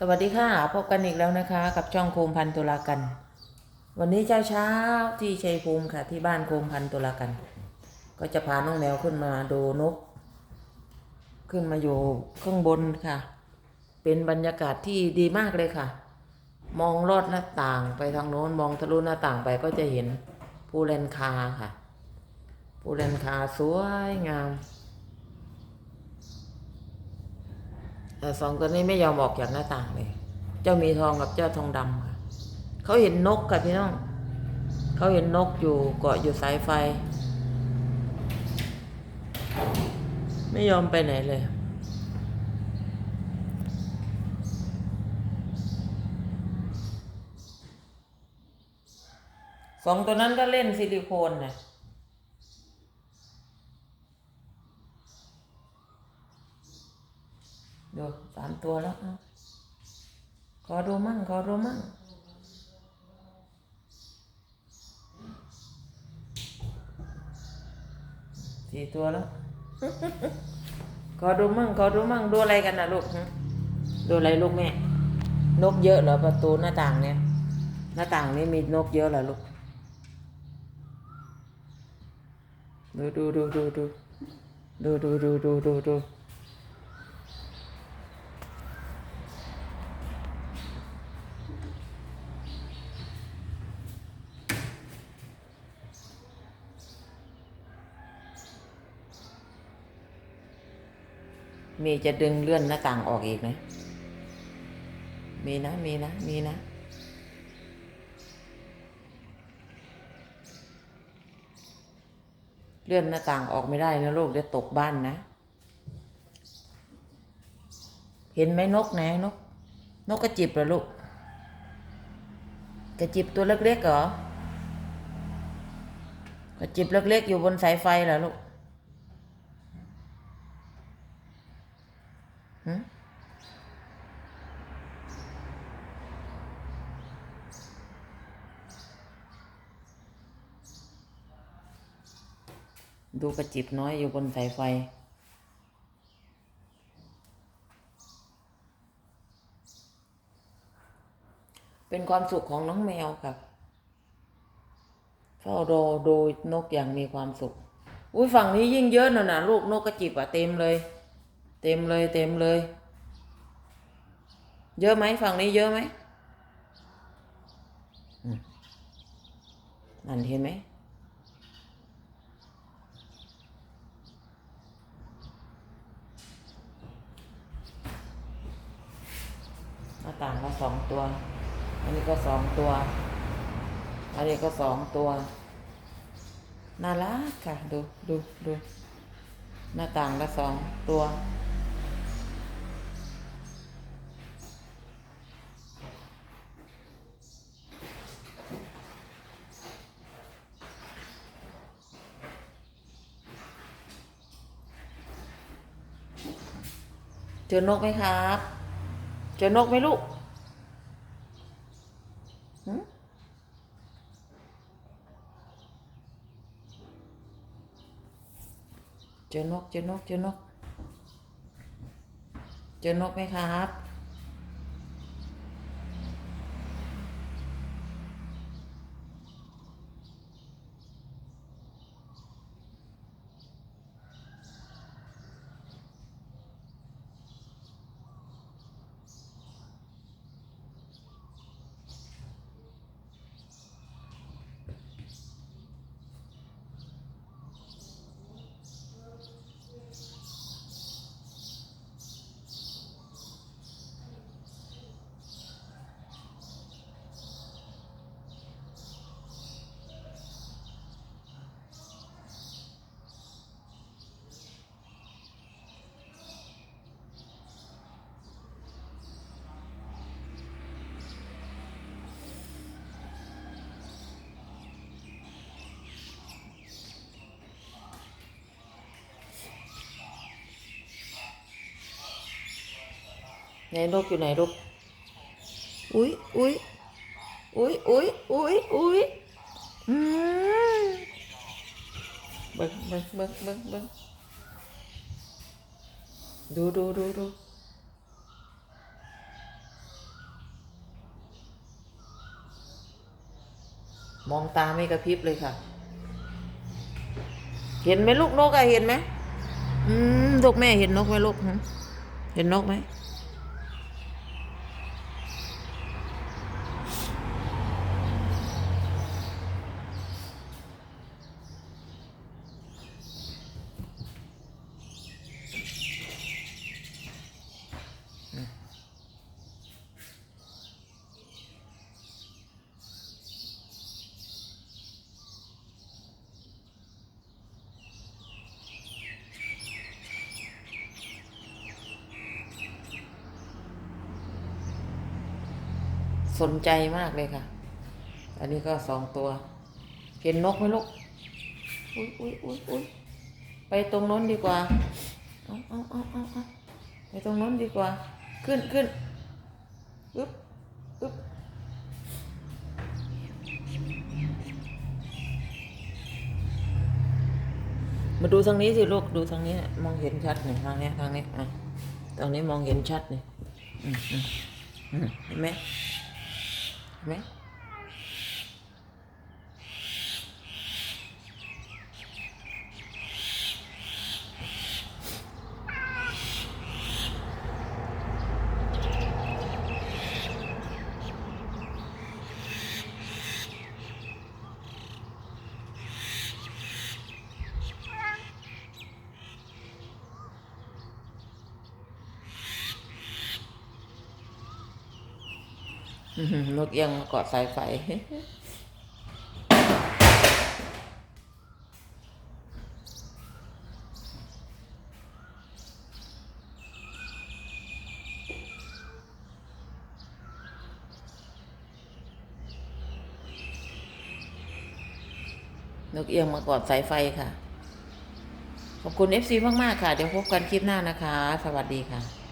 สวัสดีค่ะ พบกันอีกแล้วนะคะ กับช่องโคมพันตุลากัน วันนี้เช้าเช้าที่ชัยภูมิค่ะ ที่บ้านโคมพันตุลากัน ก็จะพาน้องแมวขึ้นมาดูนก ขึ้นมาอยู่ข้างบนค่ะ เป็นบรรยากาศที่ดีมากเลยค่ะ มองลอดหน้าต่างไปทางโน้นมองทะลุหน้าต่างไปก็จะเห็นภูแลนคาค่ะภูแลนคาสวยงาม แต่สองตัวนี้ไม่ยอมออกจากหน้าต่างเลย เจ้ามีทองกับเจ้าทองดำค่ะเขาเห็นนกค่ะพี่น้อง เขาเห็นนกอยู่เกาะอยู่สายไฟ ไม่ยอมไปไหนเลยสองตัวนั้นก็เล่นซิลิโคนนะ ดูสามตัวแล้วอขอดูมั่งขอดูมั่งสี่ตัวแล้ว ขอดูมั่งขอดูมั่งดูอะไรกันนะลูกดูอะไรลูกแม่ นกเยอะเหรอประตูหน้าต่างเนี่ย หน้าต่างนี้มีนกเยอะเหรอลูก ดูดูดูดูดูดูดูดูดูดูดู มีจะดึงเลื่อนหน้าต่างออกอีกไหมมีนะ มีนะ มีนะ เลื่อนหน้าต่างออกไม่ได้นะลูกเดี๋ยวตกบ้านนะ เห็นไหมนกไหนนก นกกระจิบเหรอลูก กระจิบตัวเล็กๆเหรอ กระจิบเล็กๆอยู่บนสายไฟเหรอลูก ดูกระจิบน้อยอยู่บนสายไฟ เป็นความสุขของน้องแมวครับเฝ้ารอดูนกอย่างมีความสุข อุ้ยฝั่งนี้ยิ่งเยอะน่ะนะลูกนกกระจิบอะเต็มเลย เต็มเลยเต็มเลย เยอะไหมฝั่งนี้เยอะไหมอืมนั่นเห็นไหม หน้า ต่างก็สองตัว อันนี้ก็สองตัว อันนี้ก็สองตัว น่ารักค่ะ ดูดูดู หน้าต่างก็สองตัว เจอนกไหมครับ เจอนกไหมลูกเจอนกเจอนกเจอนก เจอนกไหมครับ ไหนลูกอยู่ไหนลูกอุ้ยอุ้ยอุ้ยอุ้ยอุ้ยอุ้ยอืมเบิ้งเบิ้งเบิ้งเบิ้งบดูดูดูดูมองตาไม่กระพริบเลยค่ะ เห็นไหมลูกนกอะเห็นไหมอืมลูกแม่เห็นนกไหมลูกเห็นนกไหม สนใจมากเลยค่ะ อันนี้ก็สองตัว เห็นนกไหมลูก อุ้ยอุ้ยอุ้ยอุ้ยไปตรงน้นดีกว่า เอาเอาเอาเอาเอาไปตรงน้นดีกว่า ขึ้นขึ้นอึ๊บอึ๊บมาดูทางนี้สิลูก ดูทางนี้มองเห็นชัดเนี่ยทางนี้ทางนี้อะตรงนี้มองเห็นชัดเนี่ยอืมอืมอืมเห็นไหม เนไหมอื้อหือนกเอียงมาเกาะสายไฟนกเอียงมากอดสายไฟค่ะ ขอบคุณ FC มาก ๆ ค่ะ เดี๋ยวพบกันคลิปหน้านะคะ สวัสดีค่ะ